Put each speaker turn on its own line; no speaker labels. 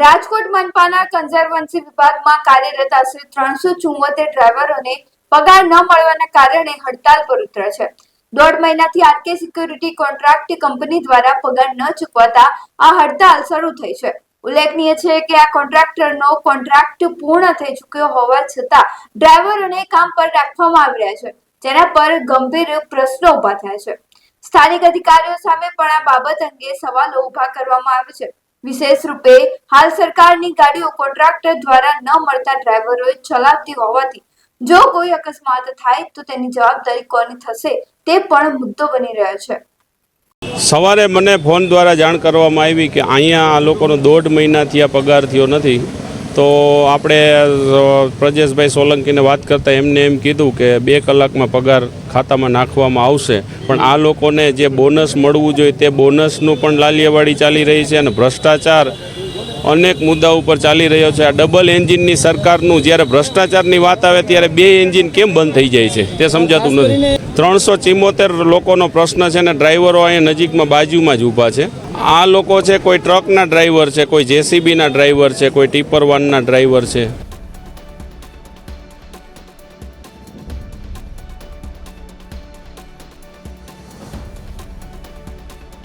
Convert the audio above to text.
રાજકોટ મનપાના કન્ઝર્વન્સી વિભાગમાં કાર્યરત આશરે ત્રણસો ચુમ્મોતેર ડ્રાઈવરોને પગાર ન મળવાના કારણે હડતાલ પર ઉતર્યા છે. દોઢ મહિનાથી આરકે સિક્યુરિટી કોન્ટ્રાક્ટ કંપની દ્વારા પગાર ન ચૂકવાતા આ હડતાલ શરૂ થઈ છે. ઉલ્લેખનીય છે કે આ કોન્ટ્રાક્ટરનો કોન્ટ્રાક્ટ પૂર્ણ થઈ ચૂક્યો હોવા છતાં ડ્રાઈવરોને કામ પર રાખવામાં આવી રહ્યા છે, જેના પર ગંભીર પ્રશ્નો ઊભા થયા છે. સ્થાનિક અધિકારીઓ સામે પણ આ બાબત અંગે સવાલો ઊભા કરવામાં આવે છે. વિશેષ રૂપે હાલ સરકારની ગાડીઓ કોન્ટ્રાક્ટર દ્વારા ન મળતા ડ્રાઈવરોએ ચલાવતી હોવાથી જો કોઈ અકસ્માત થાય તો તેની જવાબદારી કોની થશે તે પણ મુદ્દો બની રહ્યો છે.
સવારે મને ફોન દ્વારા જાણ કરવામાં આવી કે અહીંયા આ લોકોનો દોઢ મહિનાથી આ પગાર થયો નથી. તો આપણે પ્રજેશભાઈ સોલંકીને વાત કરતાં એમને એમ કીધું કે બે કલાકમાં પગાર ખાતામાં નાખવામાં આવશે. પણ આ લોકોને જે બોનસ મળવું જોઈએ તે બોનસનું પણ લાલિયાવાડી ચાલી રહી છે અને ભ્રષ્ટાચાર અનેક મુદ્દા ઉપર ચાલી રહ્યો છે. આ ડબલ એન્જિનની સરકારનું જ્યારે ભ્રષ્ટાચારની વાત આવે ત્યારે બે એન્જિન કેમ બંધ થઈ જાય છે તે સમજાતું નથી. ત્રણસો ચિમ્મોતેર લોકોનો પ્રશ્ન છે ને ડ્રાઈવરો અહીંયા નજીકમાં બાજુમાં જ ઊભા છે. આ લોકો છે, કોઈ ટ્રકના ડ્રાઈવર છે, કોઈ જેસીબીના ડ્રાઈવર છે, કોઈ ટીપર વાનના ડ્રાઈવર છે.